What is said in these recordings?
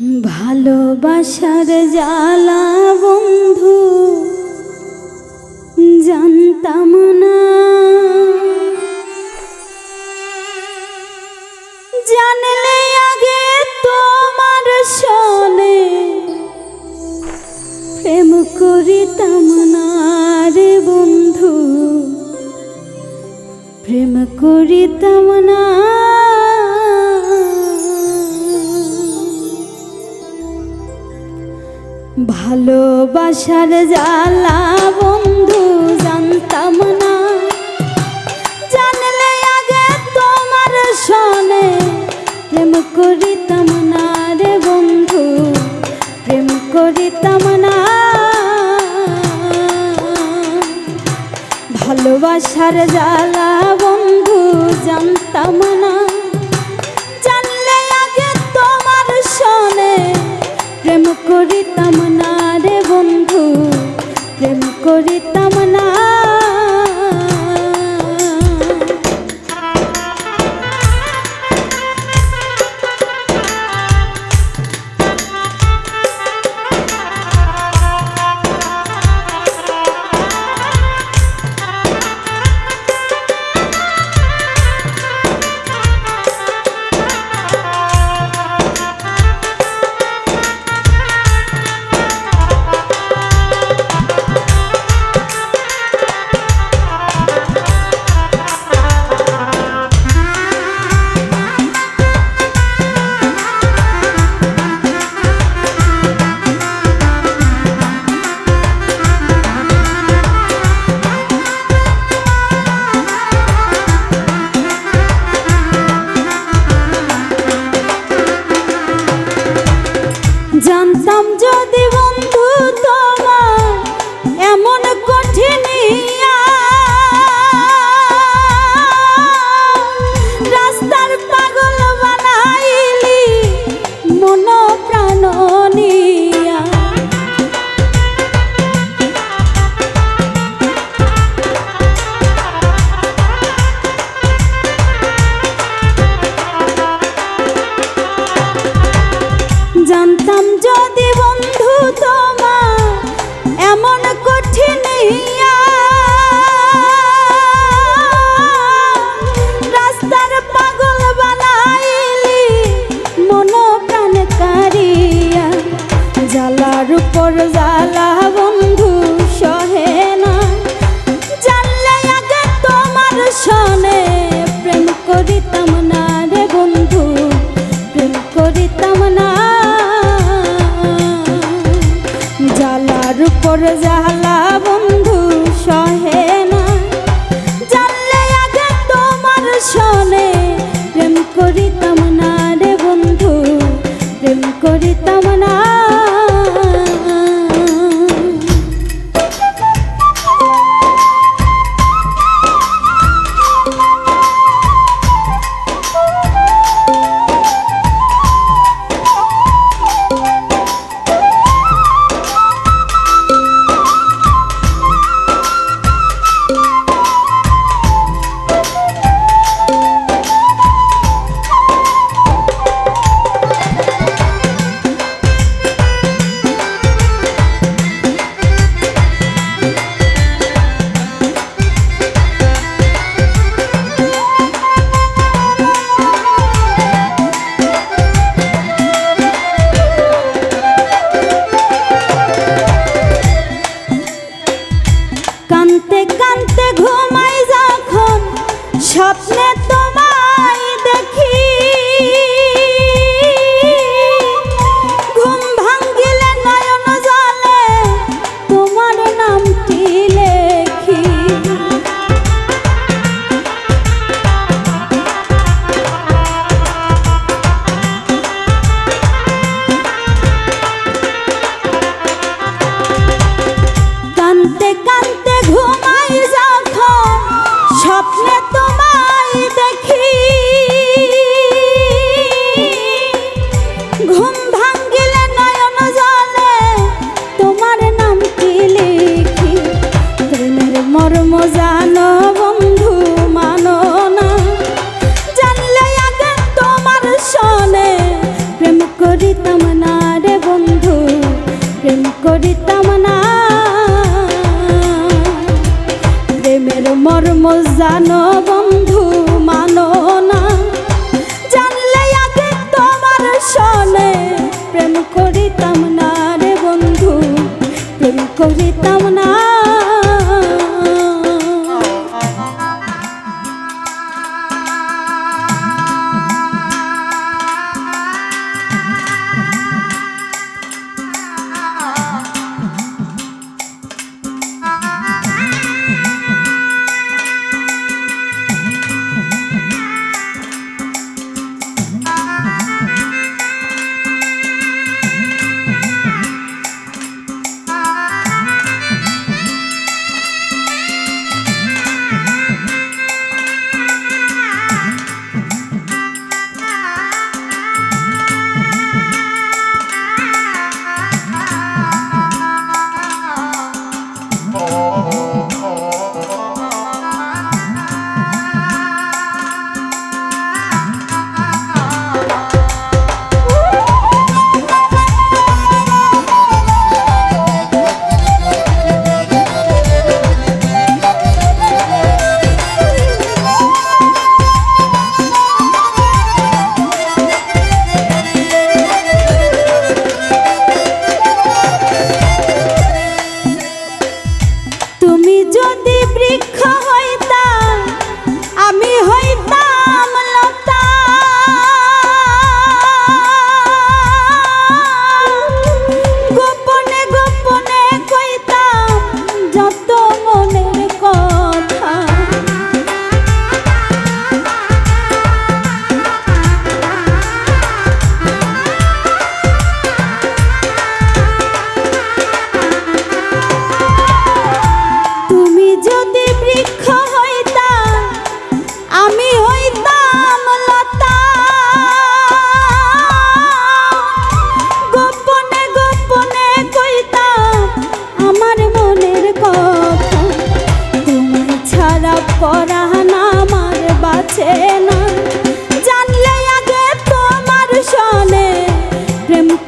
ভালোবাসার জ্বালা, বন্ধু, জানতাম না। জানলে আগে তোমার সনে প্রেম করিতাম না রে বন্ধু, প্রেম করিতাম ভালোবাসার জ্বালা বন্ধু জানতাম না। জানলে আগে তোমার শোনে প্রেম করিতাম না রে বন্ধু, প্রেম করিতাম না। ভালোবাসার জ্বালা বন্ধু জানতাম না। জানলে আগে তোমার শোনে প্রেম করিতাম মর্ম জানো বন্ধু।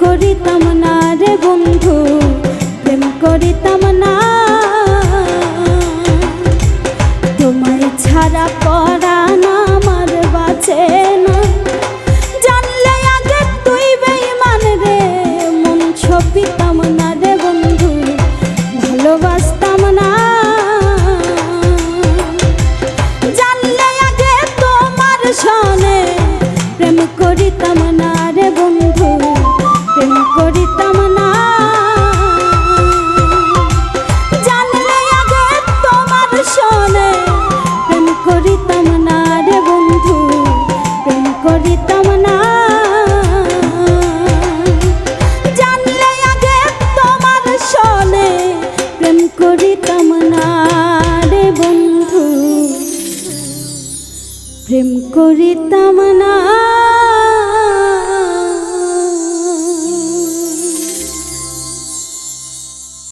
করিতাম না। করিতাম না।